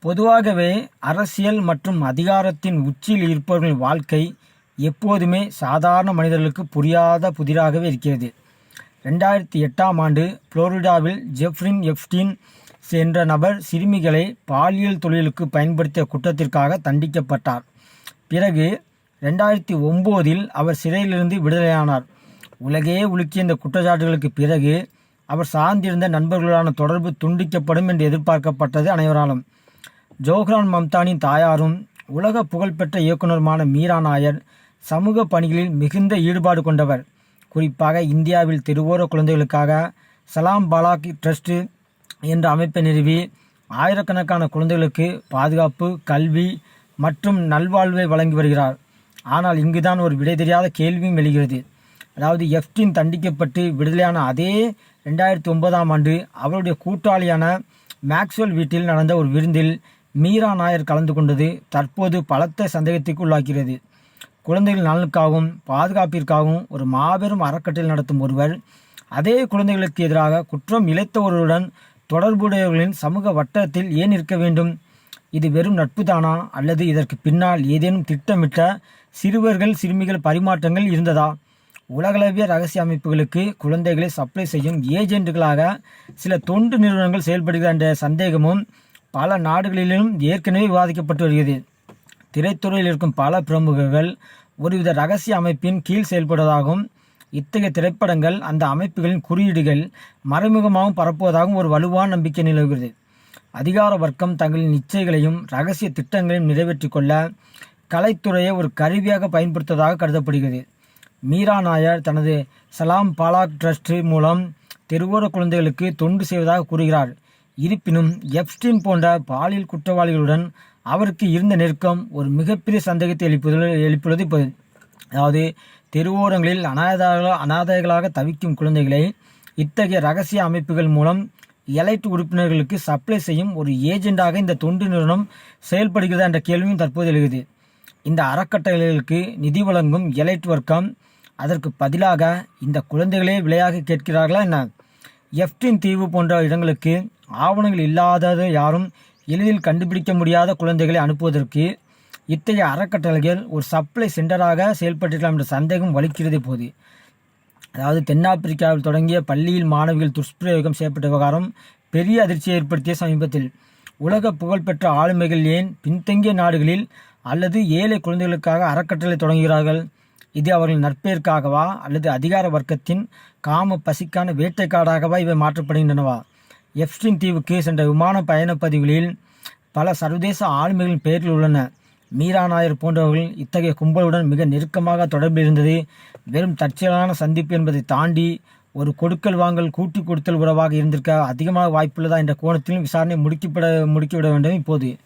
பொதுவாகவே அரசியல் மற்றும் அதிகாரத்தின் உச்சியில் இருப்பவர்களின் வாழ்க்கை எப்போதுமே சாதாரண மனிதர்களுக்கு புரியாத புதிராகவே இருக்கிறது. ரெண்டாயிரத்தி எட்டாம் ஆண்டு புளோரிடாவில் ஜெஃப்ரின் எப்ஸ்டீன் என்ற நபர் சிறுமிகளை பாலியல் தொழிலுக்கு பயன்படுத்திய குற்றத்திற்காக தண்டிக்கப்பட்டார். பிறகு ரெண்டாயிரத்தி ஒம்போதில் அவர் சிறையிலிருந்து விடுதலையானார். உலகே உலுக்கிய இந்த குற்றச்சாட்டுகளுக்கு பிறகு அவர் சார்ந்திருந்த நண்பர்களுடனான தொடர்பு துண்டிக்கப்படும் என்று எதிர்பார்க்கப்பட்டது அனைவராலும். ஜோஹ்ரான் மம்தானின் தாயாரும் உலக புகழ்பெற்ற இயக்குனருமான மீரா நாயர் சமூக பணிகளில் மிகுந்த ஈடுபாடு கொண்டவர். குறிப்பாக இந்தியாவில் தெருவோர குழந்தைகளுக்காக சலாம் பாலாக் ட்ரஸ்ட் என்ற அமைப்பை நிறுவி ஆயிரக்கணக்கான குழந்தைகளுக்கு பாதுகாப்பு கல்வி மற்றும் நல்வாழ்வை வழங்கி வருகிறார். ஆனால் இங்குதான் ஒரு விடை தெரியாத கேள்வியும் எழுகிறது. அதாவது எஃப்டின் தண்டிக்கப்பட்டு விடுதலையான அதே ரெண்டாயிரத்தி ஒன்பதாம் ஆண்டு அவருடைய கூட்டாளியான மேக்ஸ்வெல் வீட்டில் நடந்த ஒரு விருந்தில் மீரா நாயர் கலந்து கொண்டது தற்போது பலத்த சந்தேகத்திற்கு உள்ளாக்கிறது குழந்தைகள் நலனுக்காகவும் பாதுகாப்பிற்காகவும் ஒரு மாபெரும் அறக்கட்டளை நடத்தும் ஒருவர் அதே குழந்தைகளுக்கு எதிராக குற்றம் இழைத்தவர்களுடன் தொடர்புடையவர்களின் சமூக வட்டத்தில் ஏன் இருக்க வேண்டும்? இது வெறும் நட்புதானா? அல்லது இதற்கு பின்னால் ஏதேனும் திட்டமிட்ட சிறுவர்கள் சிறுமிகள் பரிமாற்றங்கள் இருந்ததா? உலகளவிய ரகசிய அமைப்புகளுக்கு குழந்தைகளை சப்ளை செய்யும் ஏஜென்ட்டுகளாக சில தொண்டு நிறுவனங்கள் செயல்படுகிற என்ற சந்தேகமும் பல நாடுகளிலும் ஏற்கனவே விவாதிக்கப்பட்டு வருகிறது. திரைத்துறையில் இருக்கும் பல பிரமுகர்கள் ஒருவித ரகசிய அமைப்பின் கீழ் செயல்படுவதாகவும் இத்தகைய திரைப்படங்கள் அந்த அமைப்புகளின் குறியீடுகள் மறைமுகமாகவும் பரப்புவதாகவும் ஒரு வலுவான நம்பிக்கை நிலவுகிறது. அதிகார வர்க்கம் தங்களின் நிச்சயங்களையும் ரகசிய திட்டங்களையும் நிறைவேற்றிக் கொள்ள கலைத்துறையை ஒரு கருவியாக பயன்படுத்துவதாக கருதப்படுகிறது. மீரா நாயர் தனது சலாம் பாலாக் ட்ரஸ்ட் மூலம் தெருவோர குழந்தைகளுக்கு தொண்டு செய்வதாக கூறுகிறார். இருப்பினும் எப்ஸ்டீன் போன்ற பாலியல் குற்றவாளிகளுடன் அவருக்கு இருந்த நெருக்கம் ஒரு மிகப்பெரிய சந்தேகத்தை எழுப்புவது எழுப்புவது இப்போ அதாவது தெருவோரங்களில் அனாதைகளாக அனாதைகளாக தவிக்கும் குழந்தைகளை இத்தகைய ரகசிய அமைப்புகள் மூலம் எலைட் உறுப்பினர்களுக்கு சப்ளை செய்யும் ஒரு ஏஜெண்டாக இந்த தொண்டு நிறுவனம் செயல்படுகிறதா என்ற கேள்வியும் தற்போது எழுகுது இந்த அறக்கட்டளைகளுக்கு நிதி வழங்கும் எலைட் வர்க்கம் அதற்கு பதிலாக இந்த குழந்தைகளே விலையாக கேட்கிறார்களா என்ன? எஃப்டின் தீவு போன்ற இடங்களுக்கு ஆவணங்கள் இல்லாதது யாரும் எளிதில் கண்டுபிடிக்க முடியாத குழந்தைகளை அனுப்புவதற்கு இத்தகைய அறக்கட்டளைகள் ஒரு சப்ளை சென்டராக செயல்பட்டிருக்கலாம் என்ற சந்தேகம் வலிக்கிறது போது அதாவது தென்னாப்பிரிக்காவில் தொடங்கிய பள்ளியில் மாணவிகள் துஷ்பிரயோகம் செய்யப்பட்ட விவகாரம் பெரிய அதிர்ச்சியை ஏற்படுத்திய சமீபத்தில். உலக புகழ்பெற்ற ஆளுமைகள் ஏன் பின்தங்கிய நாடுகளில் அல்லது ஏழை குழந்தைகளுக்காக அறக்கட்டளை தொடங்குகிறார்கள்? இது அவர்களின் நற்பெயருக்காகவா அல்லது அதிகார வர்க்கத்தின் காம பசிக்கான வேட்டைக்காடாகவா இவை மாற்றப்படுகின்றனவா? எப்ஸ்டின் தீவுக்கு சென்ற விமான பயணப்பதிவுகளில் பல சர்வதேச ஆளுமைகளின் பெயர்கள் உள்ளன. மீரா நாயர் போன்றவர்கள் இத்தகைய கும்பலுடன் மிக நெருக்கமாக தொடர்பில் இருந்தது. வெறும் தற்செயலான சந்திப்பு என்பதை தாண்டி ஒரு கொடுக்கல் வாங்கல் கூட்டி கொடுத்தல் உறவாக இருந்திருக்க அதிகமாக வாய்ப்புள்ளதா என்ற கோணத்திலும் விசாரணை முடிக்கப்பட முடுக்கிவிட வேண்டும் இப்போது.